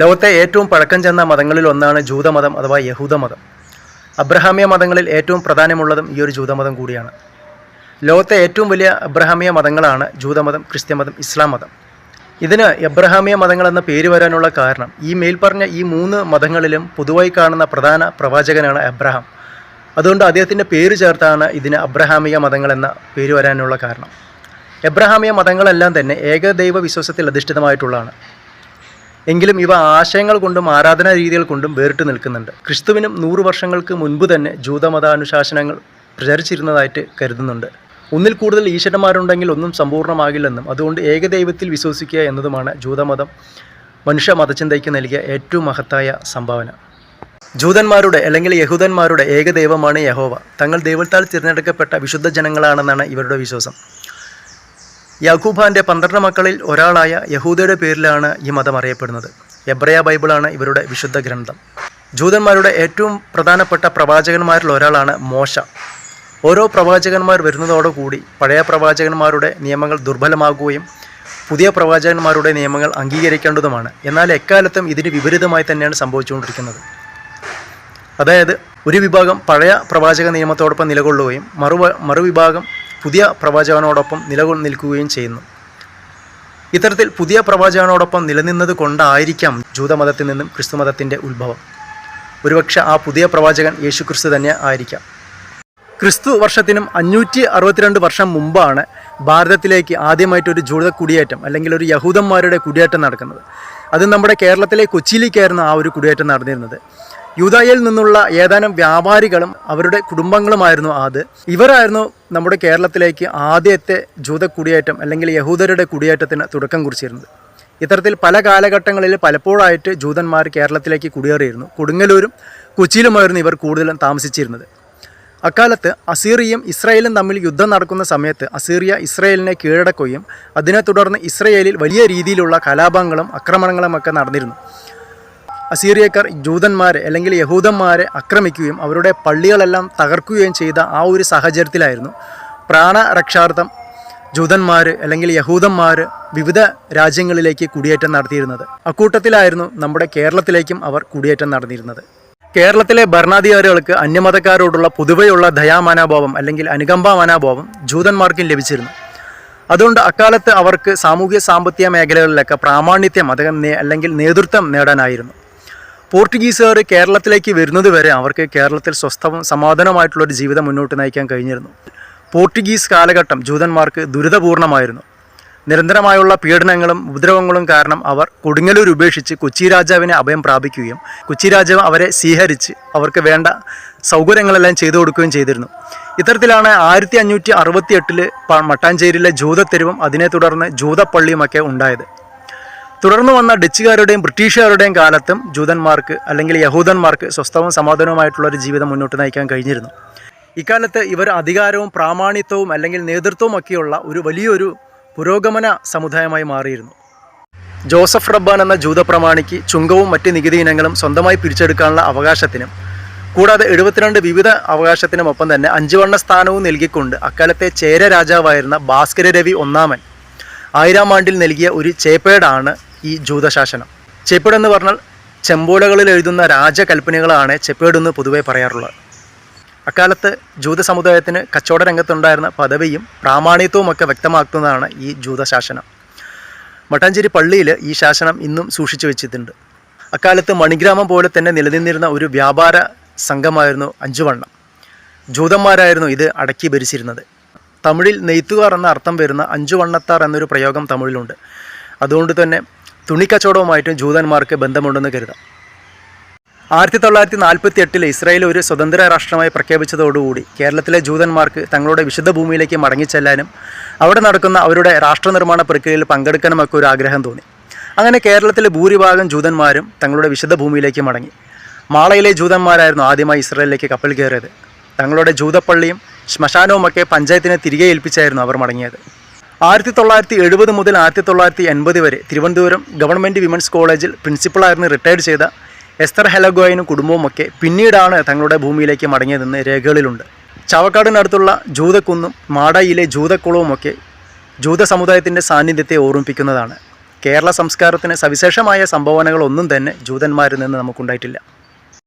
ലോകത്തെ ഏറ്റവും പഴക്കം ചെന്ന മതങ്ങളിൽ ഒന്നാണ് ജൂതമതം അഥവാ യഹൂദമതം. അബ്രഹാമിയ മതങ്ങളിൽ ഏറ്റവും പ്രധാനമുള്ളതും ഈ ഒരു ജൂതമതം കൂടിയാണ്. ലോകത്തെ ഏറ്റവും വലിയ അബ്രഹാമിയ മതങ്ങളാണ് ജൂതമതം ക്രിസ്ത്യമതം ഇസ്ലാം മതം ഇതിന് എബ്രഹാമിയ മതങ്ങൾ എന്ന പേര് വരാനുള്ള കാരണം ഈ മേൽപ്പറഞ്ഞ ഈ മൂന്ന് മതങ്ങളിലും പൊതുവായി കാണുന്ന പ്രധാന പ്രവാചകനാണ് അബ്രഹാം. അതുകൊണ്ട് അദ്ദേഹത്തിന്റെ പേര് ചേർത്താണ് ഇതിന് അബ്രഹാമിയ മതങ്ങൾ എന്ന പേര് വരാനുള്ള കാരണം. എബ്രഹാമിയ മതങ്ങളെല്ലാം തന്നെ ഏകദൈവ വിശ്വാസത്തിൽ അധിഷ്ഠിതമായിട്ടുള്ളതാണ്. എങ്കിലും ഇവ ആശയങ്ങൾ കൊണ്ടും ആരാധനാ രീതികൾ കൊണ്ടും വേറിട്ട് നിൽക്കുന്നുണ്ട്. ക്രിസ്തുവിനും നൂറ് വർഷങ്ങൾക്ക് മുൻപ് തന്നെ ജൂതമതാനുശാസനങ്ങൾ പ്രചരിച്ചിരുന്നതായിട്ട് കരുതുന്നുണ്ട്. ഒന്നിൽ കൂടുതൽ ഈശ്വരന്മാരുണ്ടെങ്കിൽ ഒന്നും സമ്പൂർണമാകില്ലെന്നും അതുകൊണ്ട് ഏകദൈവത്തിൽ വിശ്വസിക്കുക എന്നതുമാണ് ജൂതമതം മനുഷ്യ മതചിന്തയ്ക്ക് നൽകിയ ഏറ്റവും മഹത്തായ സംഭാവന. ജൂതന്മാരുടെ അല്ലെങ്കിൽ യഹൂദന്മാരുടെ ഏകദൈവമാണ് യഹോവ. തങ്ങൾ ദൈവത്താൽ തിരഞ്ഞെടുക്കപ്പെട്ട വിശുദ്ധ ജനങ്ങളാണെന്നാണ് ഇവരുടെ വിശ്വാസം. യാക്കൂബാന്റെ പന്ത്രണ്ട് മക്കളിൽ ഒരാളായ യഹൂദയുടെ പേരിലാണ് ഈ മതം അറിയപ്പെടുന്നത്. എബ്രയ ബൈബിളാണ് ഇവരുടെ വിശുദ്ധ ഗ്രന്ഥം. ജൂതന്മാരുടെ ഏറ്റവും പ്രധാനപ്പെട്ട പ്രവാചകന്മാരിൽ ഒരാളാണ് മോശ. ഓരോ പ്രവാചകന്മാർ വരുന്നതോടുകൂടി പഴയ പ്രവാചകന്മാരുടെ നിയമങ്ങൾ ദുർബലമാകുകയും പുതിയ പ്രവാചകന്മാരുടെ നിയമങ്ങൾ അംഗീകരിക്കേണ്ടതുമാണ്. എന്നാൽ എക്കാലത്തും ഇതിന് വിപരീതമായി തന്നെയാണ് സംഭവിച്ചുകൊണ്ടിരിക്കുന്നത്. അതായത് ഒരു വിഭാഗം പഴയ പ്രവാചക നിയമത്തോടൊപ്പം നിലകൊള്ളുകയും മറു മറുവിഭാഗം പുതിയ പ്രവാചകനോടൊപ്പം നിലകൊ നിൽക്കുകയും ചെയ്യുന്നു. ഇത്തരത്തിൽ പുതിയ പ്രവാചകനോടൊപ്പം നിലനിന്നത് കൊണ്ടായിരിക്കാം ജൂതമതത്തിൽ നിന്നും ക്രിസ്തുമതത്തിന്റെ ഉത്ഭവം. ഒരുപക്ഷെ ആ പുതിയ പ്രവാചകൻ യേശുക്രിസ്തു തന്നെ ആയിരിക്കാം. ക്രിസ്തു വർഷത്തിനും അഞ്ഞൂറ്റി അറുപത്തിരണ്ട് വർഷം മുമ്പാണ് ഭാരതത്തിലേക്ക് ആദ്യമായിട്ടൊരു ജൂത കുടിയേറ്റം അല്ലെങ്കിൽ ഒരു യഹൂദന്മാരുടെ കുടിയേറ്റം നടക്കുന്നത്. അത് നമ്മുടെ കേരളത്തിലെ കൊച്ചിയിലേക്കായിരുന്നു ആ ഒരു കുടിയേറ്റം നടന്നിരുന്നത്. യൂതായിൽ നിന്നുള്ള ഏതാനും വ്യാപാരികളും അവരുടെ കുടുംബങ്ങളുമായിരുന്നു ആദ്. ഇവരായിരുന്നു നമ്മുടെ കേരളത്തിലേക്ക് ആദ്യത്തെ ജൂത കുടിയേറ്റം അല്ലെങ്കിൽ യഹൂദരുടെ കുടിയേറ്റത്തിന് തുടക്കം കുറിച്ചിരുന്നത്. ഇത്തരത്തിൽ പല കാലഘട്ടങ്ങളിൽ പലപ്പോഴായിട്ട് ജൂതന്മാർ കേരളത്തിലേക്ക് കുടിയേറിയിരുന്നു. കൊടുങ്ങലൂരും കൊച്ചിയിലുമായിരുന്നു ഇവർ കൂടുതലും താമസിച്ചിരുന്നത്. അക്കാലത്ത് അസീറിയയും ഇസ്രായേലും തമ്മിൽ യുദ്ധം നടക്കുന്ന സമയത്ത് അസീറിയ ഇസ്രായേലിനെ കീഴടക്കുകയും അതിനെ തുടർന്ന് ഇസ്രയേലിൽ വലിയ രീതിയിലുള്ള കലാപങ്ങളും ആക്രമണങ്ങളും ഒക്കെ നടന്നിരുന്നു. അസീറിയക്കാർ ജൂതന്മാരെ അല്ലെങ്കിൽ യഹൂദന്മാരെ ആക്രമിക്കുകയും അവരുടെ പള്ളികളെല്ലാം തകർക്കുകയും ചെയ്ത ആ ഒരു സാഹചര്യത്തിലായിരുന്നു പ്രാണരക്ഷാർത്ഥം ജൂതന്മാർ അല്ലെങ്കിൽ യഹൂദന്മാർ വിവിധ രാജ്യങ്ങളിലേക്ക് കുടിയേറ്റം നടത്തിയിരുന്നത്. അക്കൂട്ടത്തിലായിരുന്നു നമ്മുടെ കേരളത്തിലേക്കും അവർ കുടിയേറ്റം നടന്നിരുന്നത്. കേരളത്തിലെ ഭരണാധികാരികൾക്ക് അന്യമതക്കാരോടുള്ള പൊതുവെയുള്ള ദയാമനോഭാവം അല്ലെങ്കിൽ അനുകമ്പ മനോഭാവം ജൂതന്മാർക്കും ലഭിച്ചിരുന്നു. അതുകൊണ്ട് അക്കാലത്ത് അവർക്ക് സാമൂഹ്യ സാമ്പത്തിക മേഖലകളിലൊക്കെ പ്രാമാണിത്യം അത് അല്ലെങ്കിൽ നേതൃത്വം നേടാനായിരുന്നു. പോർട്ടുഗീസുകാർ കേരളത്തിലേക്ക് വരുന്നത് വരെ അവർക്ക് കേരളത്തിൽ സ്വസ്ഥവും സമാധാനമായിട്ടുള്ളൊരു ജീവിതം മുന്നോട്ട് നയിക്കാൻ കഴിഞ്ഞിരുന്നു. പോർട്ടുഗീസ് കാലഘട്ടം ജൂതന്മാർക്ക് ദുരിതപൂർണമായിരുന്നു. നിരന്തരമായുള്ള പീഡനങ്ങളും ഉപദ്രവങ്ങളും കാരണം അവർ കൊടുങ്ങല്ലൂർ ഉപേക്ഷിച്ച് കൊച്ചി രാജാവിനെ അഭയം പ്രാപിക്കുകയും കൊച്ചി രാജാവ് അവരെ സ്വീകരിച്ച് അവർക്ക് വേണ്ട സൗകര്യങ്ങളെല്ലാം ചെയ്തു കൊടുക്കുകയും ചെയ്തിരുന്നു. ഇത്തരത്തിലാണ് ആയിരത്തി അഞ്ഞൂറ്റി അറുപത്തി എട്ടിൽ മട്ടാഞ്ചേരിയിലെ ജൂതത്തെരുവും അതിനെ തുടർന്ന് ജൂതപ്പള്ളിയുമൊക്കെ ഉണ്ടായത്. തുടർന്ന് വന്ന ഡച്ചുകാരുടെയും ബ്രിട്ടീഷുകാരുടെയും കാലത്തും ജൂതന്മാർക്ക് അല്ലെങ്കിൽ യഹൂദന്മാർക്ക് സ്വസ്ഥവും സമാധാനവുമായിട്ടുള്ള ഒരു ജീവിതം മുന്നോട്ട് നയിക്കാൻ കഴിഞ്ഞിരുന്നു. ഇക്കാലത്ത് ഇവർ അധികാരവും പ്രാമാണിത്വവും അല്ലെങ്കിൽ നേതൃത്വവും ഒക്കെയുള്ള ഒരു വലിയൊരു പുരോഗമന സമുദായമായി മാറിയിരുന്നു. ജോസഫ് റബ്ബാൻ എന്ന ജൂതപ്രമാണിക്ക് ചുങ്കവും മറ്റ് നികുതി ഇനങ്ങളും സ്വന്തമായി പിരിച്ചെടുക്കാനുള്ള അവകാശത്തിനും കൂടാതെ എഴുപത്തിരണ്ട് വിവിധ അവകാശത്തിനുമൊപ്പം തന്നെ അഞ്ചുവണ്ണ സ്ഥാനവും നൽകിക്കൊണ്ട് അക്കാലത്തെ ചേര രാജാവായിരുന്ന ഭാസ്കര രവി ഒന്നാമൻ ആയിരം ആണ്ടിൽ നൽകിയ ഒരു ചേപ്പേടാണ് ഈ ജൂതശാസനം. ചെപ്പേട് എന്ന് പറഞ്ഞാൽ ചെമ്പോലകളിൽ എഴുതുന്ന രാജകൽപ്പനകളാണ് ചെപ്പേട് എന്ന് പൊതുവെ പറയാറുള്ളത്. അക്കാലത്ത് ജൂത സമുദായത്തിന് കച്ചവട രംഗത്തുണ്ടായിരുന്ന പദവിയും പ്രാമാണിത്വവും ഒക്കെ വ്യക്തമാക്കുന്നതാണ് ഈ ജൂതശാസനം. മട്ടാഞ്ചേരി പള്ളിയിൽ ഈ ശാസനം ഇന്നും സൂക്ഷിച്ചു വെച്ചിട്ടുണ്ട്. അക്കാലത്ത് മണിഗ്രാമം പോലെ തന്നെ നിലനിന്നിരുന്ന ഒരു വ്യാപാര സംഘമായിരുന്നു അഞ്ചുവണ്ണം. ജൂതന്മാരായിരുന്നു ഇത് അടക്കി ഭരിച്ചിരുന്നത്. തമിഴിൽ നെയ്ത്തുകാർ എന്ന അർത്ഥം വരുന്ന അഞ്ചുവണ്ണത്താർ എന്നൊരു പ്രയോഗം തമിഴിലുണ്ട്. അതുകൊണ്ട് തന്നെ തുണിക്കച്ചവടവുമായിട്ടും ജൂതന്മാർക്ക് ബന്ധമുണ്ടെന്ന് കരുതാം. ആയിരത്തി തൊള്ളായിരത്തി നാൽപ്പത്തി എട്ടിൽ ഇസ്രായേൽ ഒരു സ്വതന്ത്ര രാഷ്ട്രമായി പ്രഖ്യാപിച്ചതോടുകൂടി കേരളത്തിലെ ജൂതന്മാർക്ക് തങ്ങളുടെ വിശുദ്ധ ഭൂമിയിലേക്ക് മടങ്ങിച്ചെല്ലാനും അവിടെ നടക്കുന്ന അവരുടെ രാഷ്ട്രനിർമ്മാണ പ്രക്രിയയിൽ പങ്കെടുക്കാനുമൊക്കെ ഒരു ആഗ്രഹം തോന്നി. അങ്ങനെ കേരളത്തിലെ ഭൂരിഭാഗം ജൂതന്മാരും തങ്ങളുടെ വിശുദ്ധ ഭൂമിയിലേക്ക് മടങ്ങി. മാളയിലെ ജൂതന്മാരായിരുന്നു ആദ്യമായി ഇസ്രായേലിലേക്ക് കപ്പൽ കയറിയത്. തങ്ങളുടെ ജൂതപ്പള്ളിയും ശ്മശാനവുമൊക്കെ പഞ്ചായത്തിനെ തിരികെ ഏൽപ്പിച്ചായിരുന്നു അവർ മടങ്ങിയത്. ആയിരത്തി തൊള്ളായിരത്തി എഴുപത് മുതൽ ആയിരത്തി തൊള്ളായിരത്തി എൺപത് വരെ തിരുവനന്തപുരം ഗവൺമെന്റ് വിമൻസ് കോളേജിൽ പ്രിൻസിപ്പളായിരുന്നു റിട്ടയർഡ് ചെയ്ത എസ്തർ ഹെലഗോയനും കുടുംബവുമൊക്കെ പിന്നീടാണ് തങ്ങളുടെ ഭൂമിയിലേക്ക് മടങ്ങിയതെന്ന് രേഖകളിലുണ്ട്. ചാവക്കാടിനടുത്തുള്ള ജൂതക്കുന്നും മാടായിലെ ജൂതക്കുളവുമൊക്കെ ജൂത സമുദായത്തിന്റെ സാന്നിധ്യത്തെ ഓർമ്മിപ്പിക്കുന്നതാണ്. കേരള സംസ്കാരത്തിന് സവിശേഷമായ സംഭാവനകളൊന്നും തന്നെ ജൂതന്മാരിൽ നിന്ന് നമുക്കുണ്ടായിട്ടില്ല.